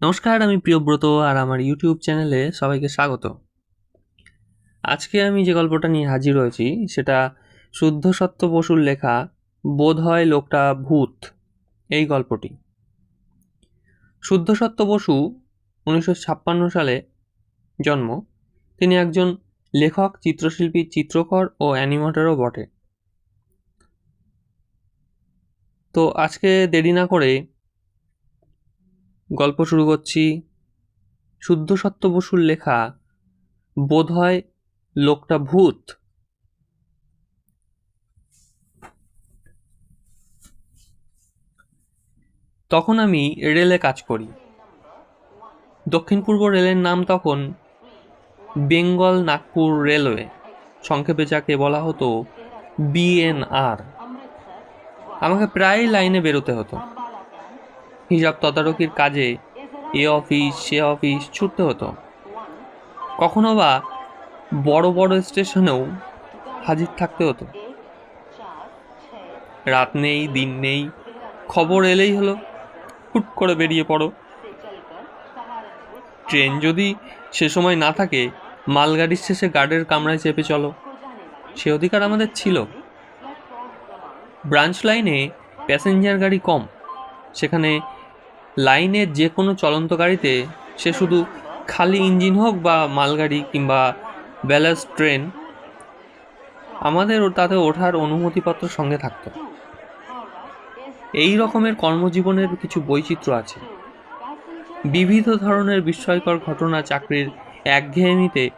নমস্কার, আমি প্রিয়ব্রত আর আমার ইউটিউব চ্যানেলে সবাইকে স্বাগত। আজকে আমি যে গল্পটা নিয়ে হাজির হয়েছি, সেটা শুদ্ধ সত্য বসুর লেখা বোধ হয় লোকটা ভূত এই গল্পটি। শুদ্ধ সত্য বসু উনিশশো ছাপ্পান্ন সালে জন্ম। তিনি একজন লেখক, চিত্রশিল্পী, চিত্রকর ও অ্যানিমেটরও বটে। তো আজকে দেরি না করে গল্প শুরু করছি। শুদ্ধ সত্য বসুর লেখা, বোধ হয় লোকটা ভূত। তখন আমি রেলে কাজ করি। দক্ষিণ পূর্ব রেলের নাম তখন বেঙ্গল নাগপুর রেলওয়ে। সংক্ষেপে যাকে বলা হতো বিএনআর। আমাকে প্রায় লাইনে বেরোতে হতো। হিসাব তদারকির কাজে এ অফিস, সে অফিস ছুটতে হতো। কখনো বা বড় বড় স্টেশনেও হাজির থাকতে হতো। রাত নেই, দিন নেই, খবর এলেই হলো, হুট করে বেরিয়ে পড়ো। ট্রেন যদি সে সময় না থাকে, মালগাড়ির শেষে গার্ডের কামরায় চেপে চলো। সে অধিকার আমাদের ছিল। ব্রাঞ্চ লাইনে প্যাসেঞ্জার গাড়ি কম, সেখানে লাইনের যে কোনো চলন্ত গাড়িতে সে শুধু খালি ইঞ্জিন হোক বা মালগাড়ি কিংবা ব্যালাস ট্রেন, আমাদের তাতে ওঠার অনুমতিপত্র সঙ্গে থাকতো। এই রকমের কর্মজীবনের কিছু বৈচিত্র্য আছে। বিবিধ ধরনের বিস্ময়কর ঘটনা চাকরির একঘেয়েমিতে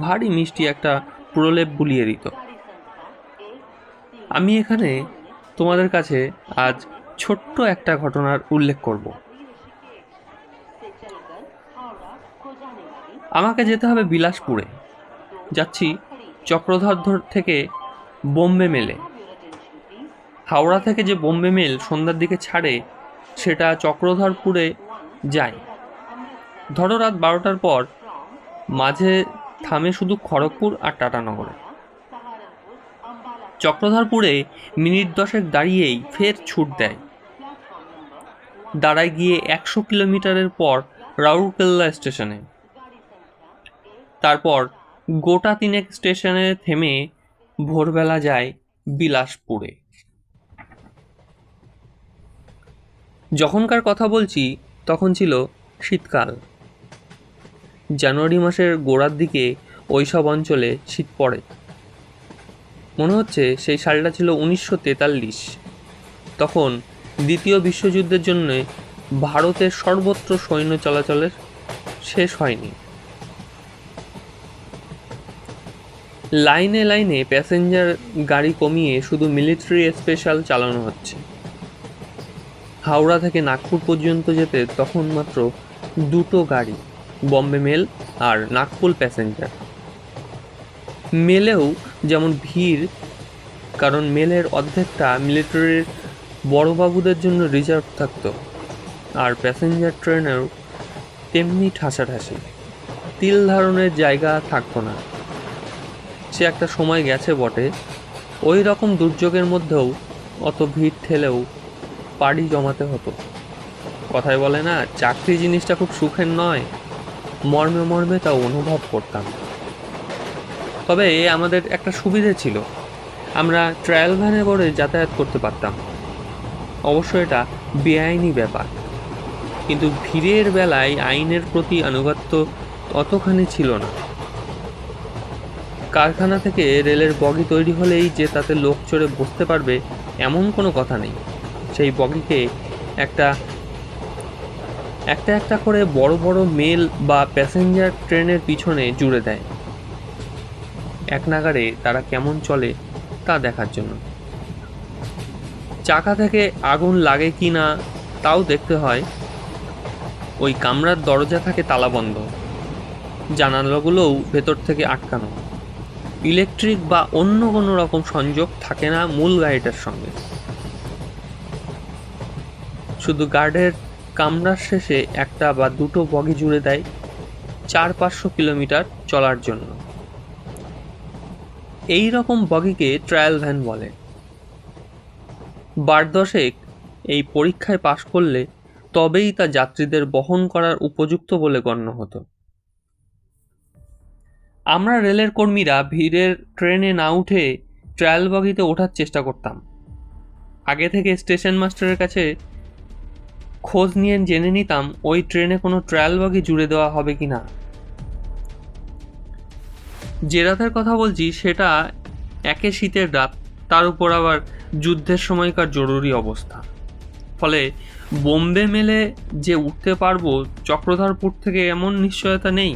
ভারী মিষ্টি একটা প্রলেপ বুলিয়ে দিত। আমি এখানে তোমাদের কাছে আজ ছোট্ট একটা ঘটনার উল্লেখ করব। আমাকে যেতে হবে বিলাসপুরে। যাচ্ছি চক্রধর থেকে বোম্বে মেলে। হাওড়া থেকে যে বোম্বে মেল সন্ধ্যার দিকে ছাড়ে, সেটা চক্রধরপুরে যায়। ধরো রাত বারোটার পর মাঝে থামে শুধু খড়গপুর আর টাটানগরে চক্রধরপুরে মিনিট দশেক দাঁড়িয়েই ফের ছুট দেয়। দাঁড়ায় গিয়ে একশো কিলোমিটারের পর রাউরকেল্লা স্টেশনে। তারপর গোটা তিনেক স্টেশনে থেমে ভোরবেলা যায় বিলাসপুরে। যখনকার কথা বলছি, তখন ছিল শীতকাল। জানুয়ারি মাসের গোড়ার দিকে ওইসব অঞ্চলে শীত পড়ে। মনে হচ্ছে সেই সালটা ছিল উনিশশো তেতাল্লিশ। তখন দ্বিতীয় বিশ্বযুদ্ধের জন্য ভারতের সর্বত্র সৈন্য চলাচলের শেষ হয়নি। লাইনে লাইনে প্যাসেঞ্জার গাড়ি কমিয়ে শুধু মিলিটারি স্পেশাল চালানো হচ্ছে। হাওড়া থেকে নাগপুর পর্যন্ত যেতে তখন মাত্র দুটো গাড়ি, বম্বে মেল আর নাগপুর প্যাসেঞ্জার। মেলেও যেমন ভিড়, কারণ মেলের অর্ধেকটা মিলিটারির বড়বাবুদের জন্য রিজার্ভ থাকতো, আর প্যাসেঞ্জার ট্রেনেও তেমনি ঠাসাঠাসি। তিল ধারণের জায়গা থাকতো না। সে একটা সময় গেছে বটে। ওই রকম দুর্যোগের মধ্যেও অত ভিড় ঠেলেও পাড়ি জমাতে হতো। কথায় বলে না, চাকরি জিনিসটা খুব সুখের নয়, মর্মে মর্মে তা অনুভব করতাম। তবে আমাদের একটা সুবিধে ছিল। আমরা ট্রায়াল ভ্যানে করে যাতায়াত করতে পারতাম। অবশ্য এটা বেআইনি ব্যাপার। কিন্তু ভিড়ের বেলায় আইনের প্রতি আনুগত্য অতখানি ছিল না। কারখানা থেকে রেলের বগি তৈরি হলেই যে তাতে লোক চড়ে বসতে পারবে এমন কোনো কথা নেই। সেই বগিকে একটা একটা একটা করে বড় বড় মেল বা প্যাসেঞ্জার ট্রেনের পিছনে জুড়ে দেয়। এক নাগারে তারা কেমন চলে তা দেখার জন্য। চাকা থেকে আগুন লাগে কি না তাও দেখতে হয়। ওই কামরার দরজা থাকে তালাবন্ধ। জানালাগুলোও ভেতর থেকে আটকানো। ইলেকট্রিক বা অন্য কোনো রকম সংযোগ থাকে না মূল গাড়িটার সঙ্গে। শুধু গার্ডের কামরার শেষে একটা বা দুটো বগি জুড়ে দেয় চার পাঁচশো কিলোমিটার চলার জন্য। এই রকম বগিকে ট্রায়াল ভ্যান বলে। বার দশেক এই পরীক্ষায় পাশ করলে তবেই তা যাত্রীদের বহন করার উপযুক্ত বলে গণ্য হতো। আমরা রেলের কর্মীরা ভিড়ের ট্রেনে না উঠে ট্রায়াল বগিতে ওঠার চেষ্টা করতাম। আগে থেকে স্টেশন মাস্টারের কাছে খোঁজ নিয়ে জেনে নিতাম ওই ট্রেনে কোনো ট্রায়াল বগি জুড়ে দেওয়া হবে কি না। যে রাতের কথা বলছি, সেটা একে শীতের রাত, তার উপর আবার যুদ্ধের সময়কার জরুরি অবস্থা। ফলে বোম্বে মেলে যে উঠতে পারব, চক্রধরপুর থেকে এমন নিশ্চয়তা নেই।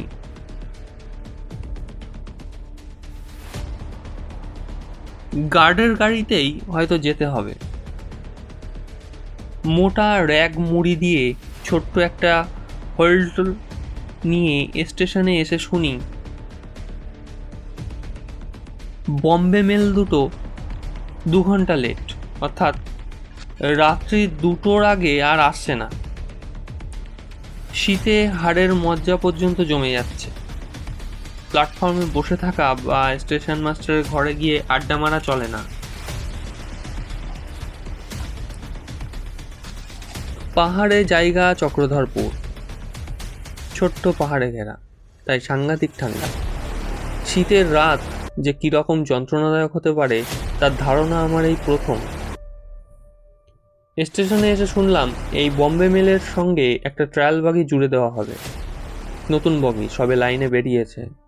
গার্ডের গাড়িতেই হয়তো যেতে হবে। মোটা র্যাগ মুড়ি দিয়ে ছোট্ট একটা হোল্ড নিয়ে স্টেশনে এসে শুনি, বম্বে মেল দুটো দু ঘণ্টা লেট। অর্থাৎ রাত্রি দুটোর আগে আর আসছে না। শীতে হাড়ের মজ্জা পর্যন্ত জমে যাচ্ছে। প্ল্যাটফর্মে বসে থাকা বা স্টেশন মাস্টারের ঘরে গিয়ে আড্ডা মারা চলে না। পাহাড়ে জায়গা চক্রধরপুর। ছোট্ট পাহাড়ে ঘেরা, তাই সাংঘাতিক ঠান্ডা। শীতের রাত যে কীরকম যন্ত্রণাদায়ক হতে পারে, তার ধারণা আমার এই প্রথম। স্টেশনে এসে শুনলাম, এই বম্বে মেলের সঙ্গে একটা ট্রায়াল বাগি জুড়ে দেওয়া হবে। নতুন বগি, সবে লাইনে বেরিয়েছে।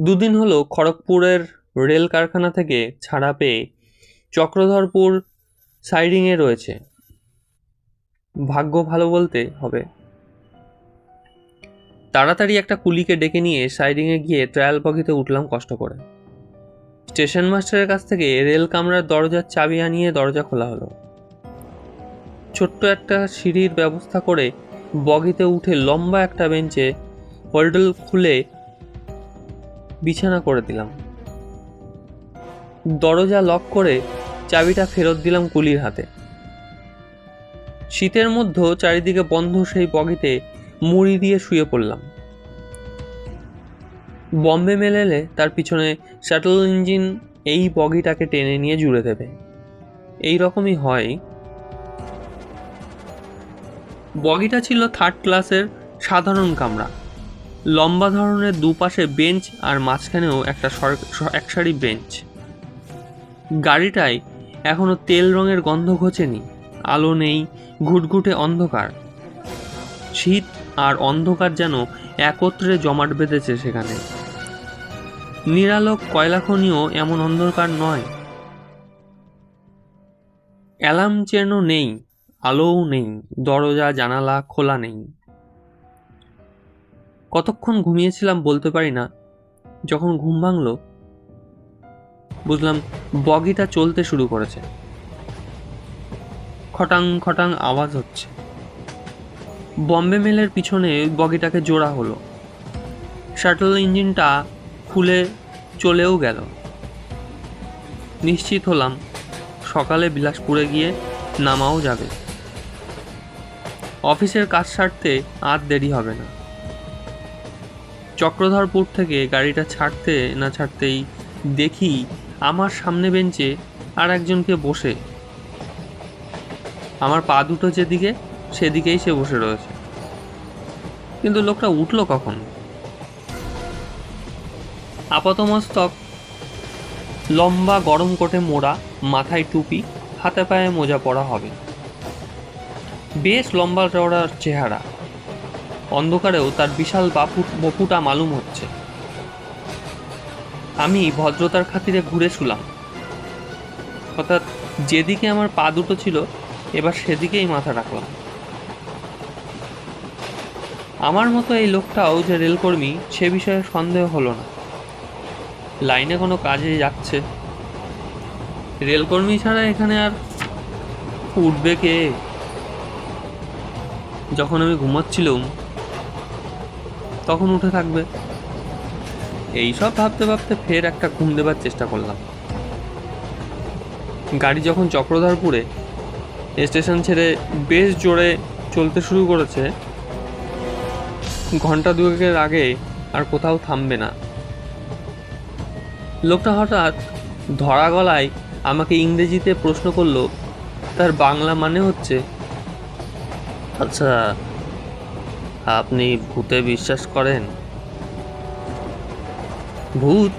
দুদিন হলো খড়গপুরের রেল কারখানা থেকে ছাড়া পেয়ে চক্রধরপুর সাইডিংয়ে রয়েছে। ভাগ্য ভালো বলতে হবে। তাড়াতাড়ি একটা কুলিকে ডেকে নিয়ে সাইডিংয়ে গিয়ে ট্রায়াল বগিতে উঠলাম কষ্ট করে। স্টেশন মাস্টারের কাছ থেকে রেল কামরার দরজার চাবি আনিয়ে দরজা খোলা হলো। ছোট্ট একটা সিঁড়ির ব্যবস্থা করে বগিতে উঠে লম্বা একটা বেঞ্চে হোল্ডল খুলে বিছানা করে দিলাম। দরজা লক করে চাবিটা ফেরত দিলাম কুলির হাতে। শীতের মধ্যে চারিদিকে বন্ধ সেই বগিতে মুড়ি দিয়ে শুয়ে পড়লাম। বম্বে মেল এলে তার পিছনে শাটল ইঞ্জিন এই বগিটাকে টেনে নিয়ে জুড়ে দেবে। এই রকমই হয়। বগিটা ছিল থার্ড ক্লাসের সাধারণ কামরা। লম্বা ধরনের দুপাশে বেঞ্চ আর মাঝখানেও একটা সর- এক বেঞ্চ। গাড়িটায় এখনও তেল রঙের গন্ধ ঘোচেনি। আলো নেই, ঘুটঘুটে অন্ধকার। শীত আর অন্ধকার যেন একত্রে জমাট বেঁধেছে সেখানে। নিরালোক কয়লাখনিও এমন অন্ধকার নয়। অ্যালার্ম চেনও নেই, আলোও নেই, দরজা জানালা খোলা নেই। কতক্ষণ ঘুমিয়েছিলাম বলতে পারি না। যখন ঘুম ভাঙলো, বুঝলাম বগিটা চলতে শুরু করেছে। খটাং খটাং আওয়াজ হচ্ছে। বম্বে মেলের পিছনে বগিটাকে জোড়া হলো। শাটল ইঞ্জিনটা খুলে চলেও গেল। নিশ্চিত হলাম সকালে বিলাসপুরে গিয়ে নামাও যাবে। অফিসের কাজ সারতে আর দেরি হবে না। চক্রধরপুর থেকে গাড়িটা ছাড়তে না ছাড়তেই দেখি আমার সামনে বেঞ্চে আর একজনকে বসে। আমার পা দুটো যেদিকে, সেদিকেই সে বসে রয়েছে। কিন্তু লোকটা উঠল কখন? আপাতমস্তক, লম্বা গরম কোটে মোড়া, মাথায় টুপি, হাতে পায়ে মোজা পরা হবে। বেশ লম্বা চওড়া চেহারা। অন্ধকারেও তার বিশাল বাপু বপুটা মালুম হচ্ছে। আমি ভদ্রতার খাতিরে ঘুরে শুলাম। অর্থাৎ যেদিকে আমার পা দুটো ছিল, এবার সেদিকেই মাথা রাখলাম। আমার মতো এই লোকটাও যে রেলকর্মী, সে বিষয়ে সন্দেহ হলো না। লাইনে কোনো কাজে যাচ্ছে? রেলকর্মী ছাড়া এখানে আর উঠবে কে? যখন আমি ঘুমাচ্ছিলাম তখন উঠে থাকবে। এইসব ভাবতে ভাবতে ফের একটা ঘুম দেবার চেষ্টা করলাম। গাড়ি যখন চক্রধরপুরে স্টেশন ছেড়ে বেশ জোরে চলতে শুরু করেছে, ঘণ্টা দুয়েকের আগে আর কোথাও থামবে না। লোকটা হঠাৎ ধরা গলায় আমাকে ইংরেজিতে প্রশ্ন করল, তার বাংলা মানে হচ্ছে আচ্ছা আপনি ভূতে বিশ্বাস করেন? ভূত?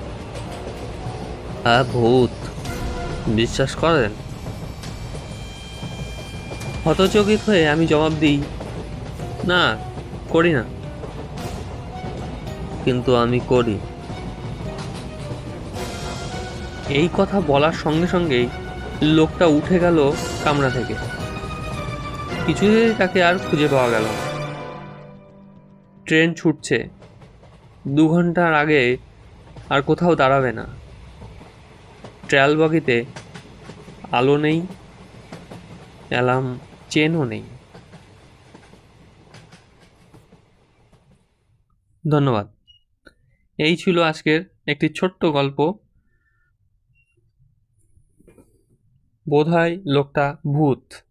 হ্যাঁ ভূত। বিশ্বাস করেন? হতচকিত হয়ে আমি জবাব দিই, না, করি না। কিন্তু আমি করি। এই কথা বলার সঙ্গে সঙ্গেই লোকটা উঠে গেল কামরা থেকে। কিছুতেই তাকে আর খুঁজে পাওয়া গেল না। ট্রেন ছুটছে। দু ঘণ্টার আগে আর কোথাও দাঁড়াবে না। ট্রায়াল বগিতে আলো নেই, অ্যালার্ম চেনও নেই। ধন্যবাদ। এই ছিল আজকের একটি ছোট্ট গল্প। বোধহয় লোকটা ভূত।